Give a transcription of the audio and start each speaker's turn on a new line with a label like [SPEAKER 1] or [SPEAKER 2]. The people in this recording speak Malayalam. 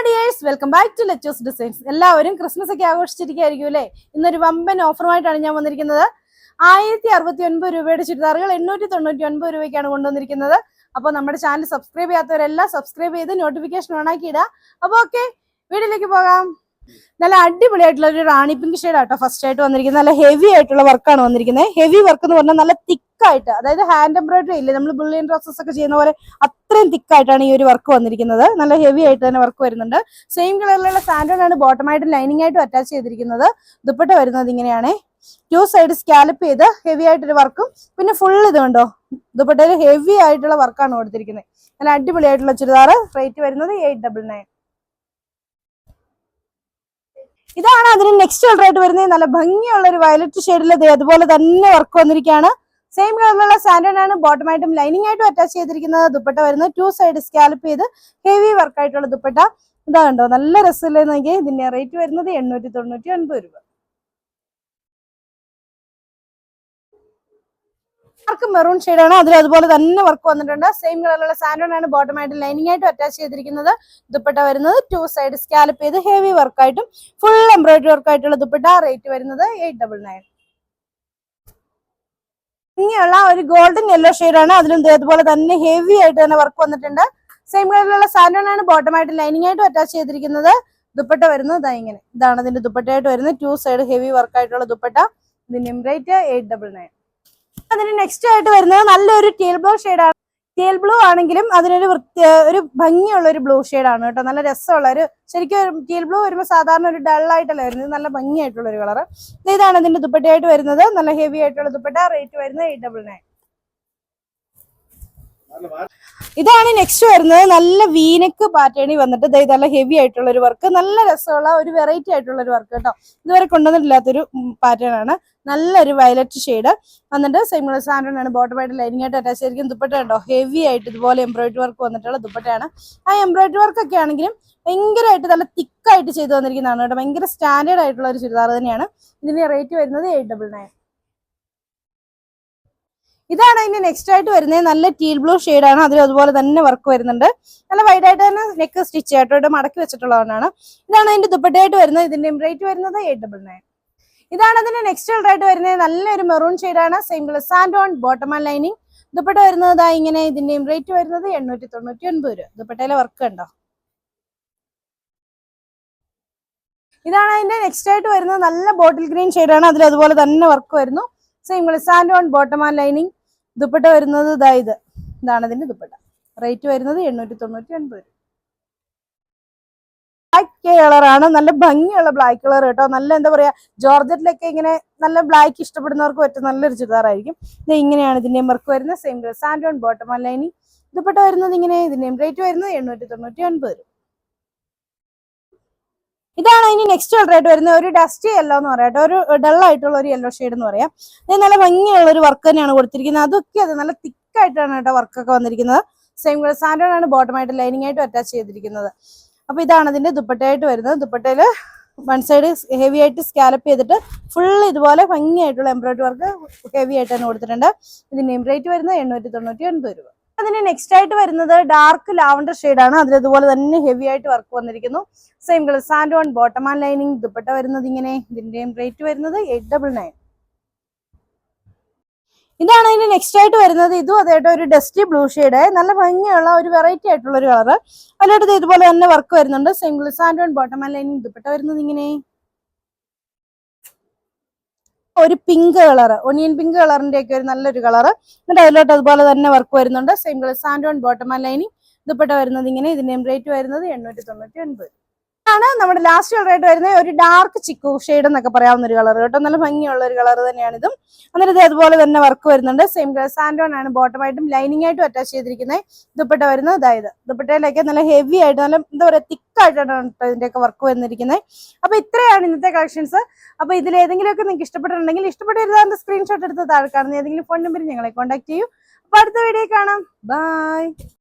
[SPEAKER 1] Welcome back to Lechos Designs എല്ലാവരും ക്രിസ്മസ് ഒക്കെ ആഘോഷിച്ചിരിക്കുകയായിരിക്കും അല്ലേ? ഇന്നൊരു വമ്പൻ ഓഫറുമായിട്ടാണ് ഞാൻ വന്നിരിക്കുന്നത്. ആയിരത്തി അറുപത്തി ഒൻപത് രൂപയുടെ ചുരിദാറുകൾ എണ്ണൂറ്റി തൊണ്ണൂറ്റി ഒൻപത് രൂപയ്ക്കാണ് കൊണ്ടുവന്നിരിക്കുന്നത്. അപ്പോൾ നമ്മുടെ ചാനൽ സബ്സ്ക്രൈബ് ചെയ്യാത്തവരെല്ലാം സബ്സ്ക്രൈബ് ചെയ്ത് നോട്ടിഫിക്കേഷൻ ഓണാക്കി ഇടുക അപ്പോൾ ഓക്കെ വീഡിയോയിലേക്ക് പോകാം. നല്ല അടിപൊളിയായിട്ടുള്ള ഒരു റാണി പിങ്ക് ഷെയ്ഡ് ആട്ടോ ഫസ്റ്റ് ആയിട്ട് വന്നിരിക്കുന്നത്. നല്ല ഹെവി ആയിട്ടുള്ള വർക്കാണ് വന്നിരിക്കുന്നത്. ഹെവി വർക്ക് എന്ന് പറഞ്ഞാൽ നല്ല തിക്കായിട്ട് അതായത് ഹാൻഡ് എംബ്രോയിഡറി ഇല്ലേ നമ്മൾ ബുള്ളിയൻ ഡ്രസ്സസ് ഒക്കെ ചെയ്യുന്ന പോലെ അത്രയും തിക്കായിട്ടാണ് ഈ ഒരു വർക്ക് വന്നിരിക്കുന്നത്. നല്ല ഹെവി ആയിട്ട് തന്നെ വർക്ക് വരുന്നുണ്ട്. സെയിം കളറിലുള്ള സാൻഡോൺ ആണ് ബോട്ടമായിട്ടും ലൈനിങ് ആയിട്ടും അറ്റാച്ച് ചെയ്തിരിക്കുന്നത്. ദുപ്പട്ട വരുന്നത് ഇങ്ങനെയാണ്. ടു സൈഡ് സ്കാലപ്പ് ചെയ്ത് ഹെവി ആയിട്ടൊരു വർക്കും പിന്നെ ഫുൾ ഇത് കണ്ടോ? ദുപ്പട്ടയിൽ ഹെവി ആയിട്ടുള്ള വർക്കാണ് കൊടുത്തിരിക്കുന്നത്. നല്ല അടിപൊളിയായിട്ടുള്ള ചുരിദാർ റേറ്റ് വരുന്നത് എയ്റ്റ് ഡബിൾ നയൻ ഇതാണ് അതിന് നെക്സ്റ്റ് കളർ ആയിട്ട് വരുന്നത്. നല്ല ഭംഗിയുള്ള ഒരു വയലറ്റ് ഷെയ്ഡിൽ അതുപോലെ തന്നെ വർക്ക് വന്നിരിക്കുകയാണ്. സെയിം കളറിലുള്ള സ്റ്റാൻഡേർഡ് ആണ്. ബോട്ടമായിട്ടും ലൈനിങ് ആയിട്ടും അറ്റാച്ച് ചെയ്തിരിക്കുന്നത്. ദുപ്പട്ട വരുന്നത് ടു സൈഡ് സ്കാലപ്പ് ചെയ്ത് ഹെവി വർക്ക് ആയിട്ടുള്ള ദുപ്പട്ട. ഇതാ കണ്ടോ? നല്ല രസമില്ലെന്നെങ്കിൽ ഇതിന്റെ റേറ്റ് വരുന്നത് എണ്ണൂറ്റി തൊണ്ണൂറ്റി ഒൻപത് രൂപ. വർക്ക് മെറൂൺ ആണ്. അതിൽ അതുപോലെ തന്നെ വർക്ക് വന്നിട്ടുണ്ട്. സെയിം കളറിലുള്ള സാൻഡോൺ ആണ് ബോട്ടമായിട്ട് ലൈനിങ് ആയിട്ട് അറ്റാച്ച് ചെയ്തിരിക്കുന്നത്. ദുപ്പട്ട വരുന്നത് ടു സൈഡ് സ്കാലപ്പ് ചെയ്ത് ഹെവി വർക്കായിട്ടും ഫുൾ എംബ്രോയിഡറി വർക്കായിട്ടുള്ള ദുപ്പട്ട റേറ്റ് വരുന്നത് എയ്റ്റ് ഡബിൾ നയൻ ഇങ്ങനെയുള്ള ഒരു ഗോൾഡൻ യെല്ലോ ആണ്. അതിലും ദേ അതുപോലെ തന്നെ ഹെവി ആയിട്ട് തന്നെ വർക്ക് വന്നിട്ടുണ്ട്. സെയിം കളറിലുള്ള സാൻഡോൺ ആണ് ബോട്ടമായിട്ട് ലൈനിങ് ആയിട്ട് അറ്റാച്ച് ചെയ്തിരിക്കുന്നത്. ദുപ്പട്ട വരുന്നത് ഇങ്ങനെ. ഇതാണ് ഇതിന്റെ ദുപ്പട്ടയായിട്ട് വരുന്നത്. ടു സൈഡ് ഹെവി വർക്ക് ആയിട്ടുള്ള ദുപ്പട്ട. ഇതിന്റെ റേറ്റ് എയ്റ്റ് ഡബിൾ നയൻ അതിന് നെക്സ്റ്റ് ആയിട്ട് വരുന്നത് നല്ലൊരു ടീൽ ബ്ലൂ ആണ്. ടീൽ ബ്ലൂ ആണെങ്കിലും അതിനൊരു വൃത്തി ഒരു ഭംഗിയുള്ള ഒരു ബ്ലൂ ആണ് കേട്ടോ. നല്ല രസമുള്ള ഒരു ശരിക്കും ടീൽ ബ്ലൂ വരുമ്പോൾ സാധാരണ ഒരു ഡൾ വരുന്നത്. നല്ല ഭംഗിയായിട്ടുള്ള ഒരു കളർ ഇതാണ് ഇതിന്റെ ദുപ്പട്ടയായിട്ട് വരുന്നത്. നല്ല ഹെവി ആയിട്ടുള്ള ദുപ്പട്ട. റേറ്റ് വരുന്നത് എയ്റ്റ് ഡബിൾ നയൻ ഇതാണ് നെക്സ്റ്റ് വരുന്നത്. നല്ല വീനക്ക് പാറ്റേണി വന്നിട്ട് ദേ നല്ല ഹെവി ആയിട്ടുള്ള ഒരു വർക്ക് നല്ല രസമുള്ള ഒരു വെറൈറ്റി ആയിട്ടുള്ള ഒരു വർക്ക് കേട്ടോ. ഇതുവരെ കൊണ്ടുവന്നിട്ടില്ലാത്തൊരു പാറ്റേൺ ആണ്. നല്ലൊരു വയലറ്റ് ഷെയ്ഡ് വന്നിട്ട് സെയിം സാൻഡാണ് ബോട്ടമായിട്ട് ലൈനിങ് ആയിട്ട് അറ്റാച്ച് ചെയ്തിരിക്കുന്ന ദുപ്പട്ട ഉണ്ടോ ഹെവി ആയിട്ട് ഇതുപോലെ എംബ്രോയിഡറി വർക്ക് വന്നിട്ടുള്ള ദുപ്പട്ടയാണ്. ആ എംബ്രോയിഡറി വർക്ക് ഒക്കെ ആണെങ്കിലും ഭയങ്കരമായിട്ട് നല്ല തിക്കായിട്ട് ചെയ്തു വന്നിരിക്കുന്നതാണ് കേട്ടോ. ഭയങ്കര സ്റ്റാൻഡേർഡ് ആയിട്ടുള്ള ഒരു ചുരിദാർ തന്നെയാണ്. ഇതിന്റെ റേറ്റ് വരുന്നത് എയ്റ്റ് ഡബിൾ നയൻ ഇതാണ് അതിന്റെ നെക്സ്റ്റ് ആയിട്ട് വരുന്നത്. നല്ല ടീൽ ബ്ലൂ ആണ്. അതിൽ അതുപോലെ തന്നെ വർക്ക് വരുന്നുണ്ട്. നല്ല വൈഡ് ആയിട്ട് തന്നെ നെക്ക് സ്റ്റിച്ച് ആയിട്ട് മടക്കി വെച്ചിട്ടുള്ളതാണ്. ഇതാണ് അതിന്റെ ദുപ്പട്ടയായിട്ട് വരുന്നത്. ഇതിന്റെ റേറ്റ് വരുന്നത് എയ്റ്റ് ഡബിൾ നയൻ ഇതാണ് അതിന്റെ നെക്സ്റ്റ് കളർ ആയിട്ട് വരുന്നത്. നല്ലൊരു മെറൂൺ ആണ്. Same colour sand on bottom and lining dupatta വരുന്നത് ഇങ്ങനെ ഇതിന്റെ റേറ്റ് വരുന്നത് എണ്ണൂറ്റി തൊണ്ണൂറ്റി ഒൻപത് രൂപ. ദുപ്പട്ടയിലെ വർക്ക് ഉണ്ടോ ഇതാണ് അതിന്റെ നെക്സ്റ്റ് ആയിട്ട് വരുന്നത്. നല്ല ബോട്ടിൽ ഗ്രീൻ ആണ്. അതിൽ അതുപോലെ തന്നെ വർക്ക് വരുന്നു. Same colour sand on bottom and lining dupatta വരുന്നത് ഇതാ ഇത്. ഇതാണ് ഇതിന്റെ ദുപ്പട്ട. റേറ്റ് വരുന്നത് എണ്ണൂറ്റി തൊണ്ണൂറ്റി ഒൻപത് ബ്ലാക്ക് കളറാണ് നല്ല ഭംഗിയുള്ള ബ്ലാക്ക് കളർ കേട്ടോ. നല്ല എന്താ പറയാ ജോർജറ്റിലൊക്കെ ഇങ്ങനെ നല്ല ബ്ലാക്ക് ഇഷ്ടപ്പെടുന്നവർക്ക് പറ്റും നല്ലൊരു ചുരിദാറായിരിക്കും. ഇത് ഇങ്ങനെയാണ് ഇതിന്റെ വർക്ക് വരുന്നത്. Same sand on bottom lining dupatta വരുന്നത് ഇങ്ങനെ ഇതിന്റെയും റേറ്റ് വരുന്നത് എണ്ണൂറ്റി തൊണ്ണൂറ്റി ഒൻപത് രൂപ. ഇതാണ് ഇനി നെക്സ്റ്റ് കളർ ആയിട്ട് വരുന്നത്. ഒരു ഡസ്റ്റ് യെല്ലോ എന്ന് പറയാം ഒരു ഡൾ ആയിട്ടുള്ള ഒരു യെല്ലോ ഷെയ്ഡ് എന്ന് പറയാം. ഇത് നല്ല ഭംഗിയുള്ള ഒരു വർക്ക് തന്നെയാണ് കൊടുത്തിരിക്കുന്നത്. അതൊക്കെ അത് നല്ല തിക്കായിട്ടാണ് കേട്ടോ വർക്കൊക്കെ വന്നിരിക്കുന്നത്. സെയിം കളർ സാൻഡോൺ ആണ് ബോട്ടമായിട്ട് ലൈനിങ് ആയിട്ട് അറ്റാച്ച് ചെയ്തിരിക്കുന്നത്. അപ്പൊ ഇതാണ് അതിന്റെ ദുപ്പട്ടയായിട്ട് വരുന്നത്. ദുപ്പട്ടയിൽ വൺ സൈഡ് ഹെവി ആയിട്ട് സ്കാലപ്പ് ചെയ്തിട്ട് ഫുൾ ഇതുപോലെ ഭംഗിയായിട്ടുള്ള എംബ്രോയിഡറി വർക്ക് ഹെവി ആയിട്ട് തന്നെ കൊടുത്തിട്ടുണ്ട്. ഇതിന്റെ എംബ്രോയിഡറി വരുന്നത് എണ്ണൂറ്റി തൊണ്ണൂറ്റി ഒൻപത് രൂപ. അതിന് നെക്സ്റ്റ് ആയിട്ട് വരുന്നത് ഡാർക്ക് ലാവണ്ടർ ആണ്. അതിൽ ഇതുപോലെ തന്നെ ഹെവി ആയിട്ട് വർക്ക് വന്നിരിക്കുന്നു. Same colour sand on bottom and lining dupatta വരുന്നത് ഇങ്ങനെ. ഇതിന്റെയും റേറ്റ് വരുന്നത് എയ്റ്റ് ഡബിൾ നയൻ ഇതാണ് അതിന് നെക്സ്റ്റ് ആയിട്ട് വരുന്നത്. ഇതും അതായിട്ട് ഒരു ഡസ്റ്റി ബ്ലൂ ഷെയ്ഡ് നല്ല ഭംഗിയുള്ള ഒരു വെറൈറ്റി ആയിട്ടുള്ള ഒരു കളർ അതിലോട്ട് ഇതുപോലെ തന്നെ വർക്ക് വരുന്നുണ്ട്. Same sand on bottom and lining dupatta വരുന്നത് ഇങ്ങനെ. ഒരു പിങ്ക് കളർ ഒനിയൻ പിങ്ക് കളറിന്റെ ഒക്കെ ഒരു നല്ലൊരു കളർ എന്നിട്ട് അതിലോട്ട് അതുപോലെ തന്നെ വർക്ക് വരുന്നുണ്ട്. Same colour sand on bottom lining dupatta വരുന്നത് ഇങ്ങനെ ഇതിന്റെ റേറ്റ് വരുന്നത് എണ്ണൂറ്റി തൊണ്ണൂറ്റി ഒൻപത്. ആണ് നമ്മുടെ ലാസ്റ്റ് കളറായിട്ട് വരുന്നത് ഒരു ഡാർക്ക് ചിക്കു ഷെയ്ഡ് എന്നൊക്കെ പറയാവുന്ന ഒരു കളർ കേട്ടോ. നല്ല ഭംഗിയുള്ള ഒരു കളർ തന്നെയാണ് ഇതും. അന്നേരം ഇത് അതുപോലെ തന്നെ വർക്ക് വരുന്നുണ്ട്. സെയിം സാൻഡോൺ ആണ് ബോട്ടമായിട്ടും ലൈനിങ് ആയിട്ടും അറ്റാച്ച് ചെയ്തിരിക്കുന്നത് ദുപ്പട്ട വരുന്നത് അതായത് ദുപ്പട്ടയിലൊക്കെ നല്ല ഹെവി ആയിട്ട് നല്ല എന്താ പറയുക തിക്കായിട്ടാണ് ഇതിന്റെയൊക്കെ വർക്ക് വന്നിരിക്കുന്നത് അപ്പൊ ഇത്രയാണ് ഇന്നത്തെ കളക്ഷൻസ് അപ്പൊ ഇതിൽ ഏതെങ്കിലുമൊക്കെ നിങ്ങൾക്ക് ഇഷ്ടപ്പെട്ടിട്ടുണ്ടെങ്കിൽ ഇഷ്ടപ്പെട്ടിരുന്ന സ്ക്രീൻഷോട്ട് എടുത്ത് താഴെ കാണുന്ന ഏതെങ്കിലും ഫോൺ നമ്പർ ഞങ്ങളെ കോൺടാക്ട് ചെയ്യൂ. അപ്പൊ അടുത്ത വീഡിയോ കാണാം. ബൈ